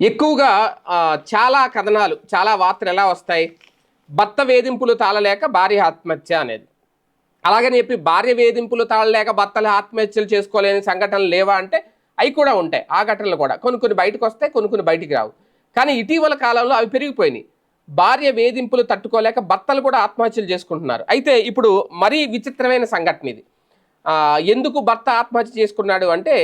ఎక్కువగా చాలా కథనాలు చాలా వార్తలు ఎలా వస్తాయి? భర్త వేధింపులు తాళలేక భార్య ఆత్మహత్య అనేది. అలాగని చెప్పి భార్య వేధింపులు తాళలేక భర్తలు ఆత్మహత్యలు చేసుకోలేని సంఘటనలు లేవా అంటే అవి కూడా ఉంటాయి. ఆ ఘటనలు కూడా. కొన్ని కొన్ని బయటకు వస్తాయి కొన్ని కొన్ని బయటికి రావు. కానీ ఇటీవల కాలంలో అవి పెరిగిపోయినాయి. భార్య వేధింపులు తట్టుకోలేక భర్తలు కూడా ఆత్మహత్యలు చేసుకుంటున్నారు. అయితే ఇప్పుడు మరీ విచిత్రమైన సంఘటన ఇది. ఎందుకు భర్త ఆత్మహత్య చేసుకున్నాడు అంటే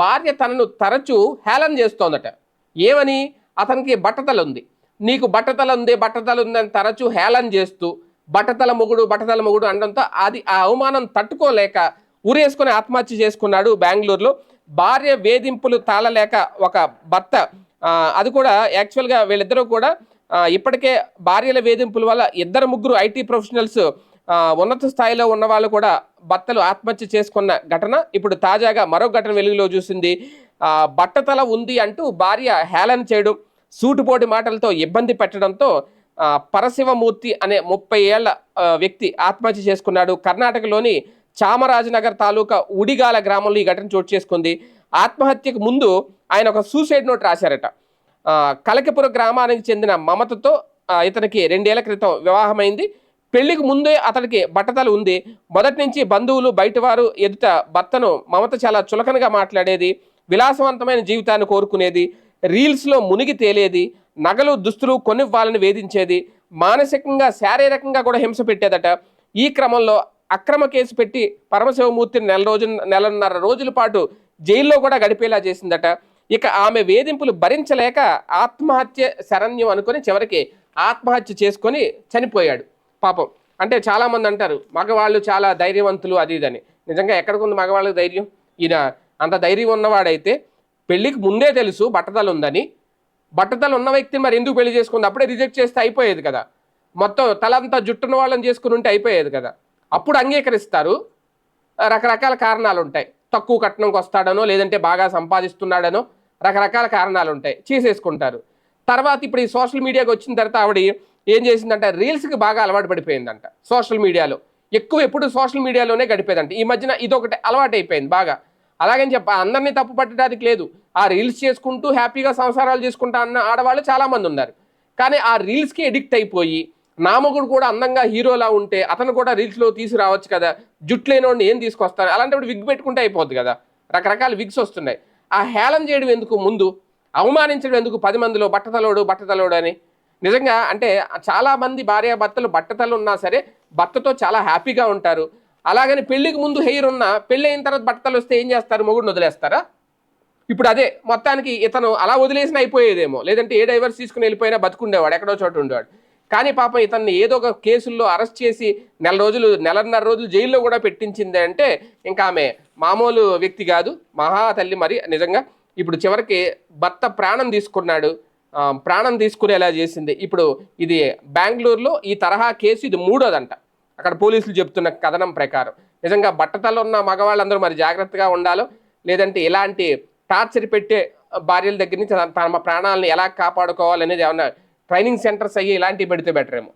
భార్య తనను తరచూ హేళన చేస్తోందట. ఏమని? అతనికి బట్టతల ఉంది నీకు బట్టతల ఉంది బట్టతల ఉందని తరచూ హేళన చేస్తూ బట్టతల మొగుడు బట్టతల మొగుడు అనడంతో అది ఆ అవమానం తట్టుకోలేక ఊరేసుకొని ఆత్మహత్య చేసుకున్నాడు బెంగళూరులో. భార్య వేధింపులు తాళలేక ఒక భర్త అది కూడా యాక్చువల్గా వీళ్ళిద్దరూ కూడా ఇప్పటికే భార్యల వేధింపుల వల్ల ఇద్దరు ముగ్గురు ఐటీ ప్రొఫెషనల్స్ ఉన్నత స్థాయిలో ఉన్న వాళ్ళు కూడా భర్తలు ఆత్మహత్య చేసుకున్న ఘటన. ఇప్పుడు తాజాగా మరో ఘటన వెలుగులో చూసింది. బట్టతల ఉంది అంటూ భార్య హేళన చేయడం సూటుపోటి మాటలతో ఇబ్బంది పెట్టడంతో పరశివమూర్తి అనే ముప్పై ఏళ్ళ వ్యక్తి ఆత్మహత్య చేసుకున్నాడు. కర్ణాటకలోని చామరాజనగర్ తాలూకా ఉడిగాల గ్రామంలో ఈ ఘటన చోటు చేసుకుంది. ఆత్మహత్యకు ముందు ఆయన ఒక సూసైడ్ నోట్ రాశారట. కలకపుర గ్రామానికి చెందిన మమతతో ఇతనికి రెండేళ్ళ క్రితం వివాహమైంది. పెళ్ళికి ముందే అతడికి బట్టతలు ఉంది. మొదటి నుంచి బంధువులు బయటవారు ఎదుట భర్తను మమత చాలా చులకనగా మాట్లాడేది. విలాసవంతమైన జీవితాన్ని కోరుకునేది. రీల్స్లో మునిగి తేలేది. నగలు దుస్తులు కొనివ్వాలని వేధించేది. మానసికంగా శారీరకంగా కూడా హింస పెట్టేదట. ఈ క్రమంలో అక్రమ కేసు పెట్టి పరమశివమూర్తిని నెల రోజు నెలన్నర రోజుల పాటు జైల్లో కూడా గడిపేలా చేసిందట. ఇక ఆమె వేధింపులు భరించలేక ఆత్మహత్య శరణ్యం అనుకొని చివరికి ఆత్మహత్య చేసుకొని చనిపోయాడు. పాపం. అంటే చాలామంది అంటారు మగవాళ్ళు చాలా ధైర్యవంతులు అది ఇదని. నిజంగా ఎక్కడికి ఉంది మగవాళ్ళకి ధైర్యం? ఈయన అంత ధైర్యం ఉన్నవాడైతే పెళ్ళికి ముందే తెలుసు బట్టతలు ఉందని. బట్టతలు ఉన్న వ్యక్తిని మరి ఎందుకు పెళ్ళి చేసుకుంది? అప్పుడే రిజెక్ట్ చేస్తే అయిపోయేది కదా. మొత్తం తలంతా జుట్టున్న వాళ్ళని చేసుకుని ఉంటే అయిపోయేది కదా. అప్పుడు అంగీకరిస్తారు. రకరకాల కారణాలు ఉంటాయి తక్కువ కట్నంకి వస్తాడనో లేదంటే బాగా సంపాదిస్తున్నాడనో రకరకాల కారణాలు ఉంటాయి చేసేసుకుంటారు. తర్వాత ఇప్పుడు ఈ సోషల్ మీడియాకి వచ్చిన తర్వాత ఆవిడ ఏం చేసిందంటే? రీల్స్కి బాగా అలవాటు పడిపోయిందంట సోషల్ మీడియాలో. ఎక్కువ ఎప్పుడు సోషల్ మీడియాలోనే గడిపేదంట. ఈ మధ్యన ఇదొకటి అలవాటు అయిపోయింది బాగా. అలాగని చెప్ప అందరినీ తప్పు పట్టడానికి లేదు. ఆ రీల్స్ చేసుకుంటూ హ్యాపీగా సంసారాలు చేసుకుంటా అన్న ఆడవాళ్ళు చాలామంది ఉన్నారు. కానీ ఆ రీల్స్కి ఎడిక్ట్ అయిపోయి నామకుడు కూడా అందంగా హీరోలా ఉంటే అతను కూడా రీల్స్లో తీసుకురావచ్చు కదా జుట్టు లేనివాడిని ఏం తీసుకొస్తారు? అలాంటప్పుడు విగ్ పెట్టుకుంటే అయిపోద్ది కదా. రకరకాల విగ్స్ వస్తున్నాయి. ఆ హేళన చేయడం ఎందుకు ముందు? అవమానించడం ఎందుకు పది మందిలో బట్టతలోడు బట్టతలోడు అని? నిజంగా అంటే చాలా మంది భార్య భర్తలు బట్టతలు ఉన్నా సరే భర్తతో చాలా హ్యాపీగా ఉంటారు. అలాగని పెళ్ళికి ముందు హెయిర్ ఉన్నా పెళ్ళి అయిన తర్వాత బట్టతలు వస్తే ఏం చేస్తారు? మొగుడిని వదిలేస్తారా? ఇప్పుడు అదే మొత్తానికి ఇతను అలా వదిలేసిన అయిపోయేదేమో. లేదంటే ఏ డైవర్స్ తీసుకుని వెళ్ళిపోయినా బతుకుండేవాడు ఎక్కడో చోట ఉండేవాడు. కానీ పాపం ఇతన్ని ఏదో ఒక కేసుల్లో అరెస్ట్ చేసి నెల రోజులు నెలన్నర రోజులు జైల్లో కూడా పెట్టించింది అంటే ఇంకా ఆమె మామూలు వ్యక్తి కాదు. మహా తల్లి మరి నిజంగా. ఇప్పుడు చివరికి భర్త ప్రాణం తీసుకున్నాడు. ప్రాణం తీసుకునేలా చేసింది. ఇప్పుడు ఇది బెంగళూరులో ఈ తరహా కేసు ఇది మూడోదంట. అక్కడ పోలీసులు చెప్తున్న కథనం ప్రకారం. నిజంగా బట్టతల్లో ఉన్న మగవాళ్ళందరూ మరి జాగ్రత్తగా ఉండాలో లేదంటే ఇలాంటి టార్చర్ పెట్టే భార్యల దగ్గర నుంచి తమ- తమ ప్రాణాలను ఎలా కాపాడుకోవాలనేది ఏమన్నా ట్రైనింగ్ సెంటర్స్ అయ్యి ఇలాంటివి పెడితే బెటర్ ఏమో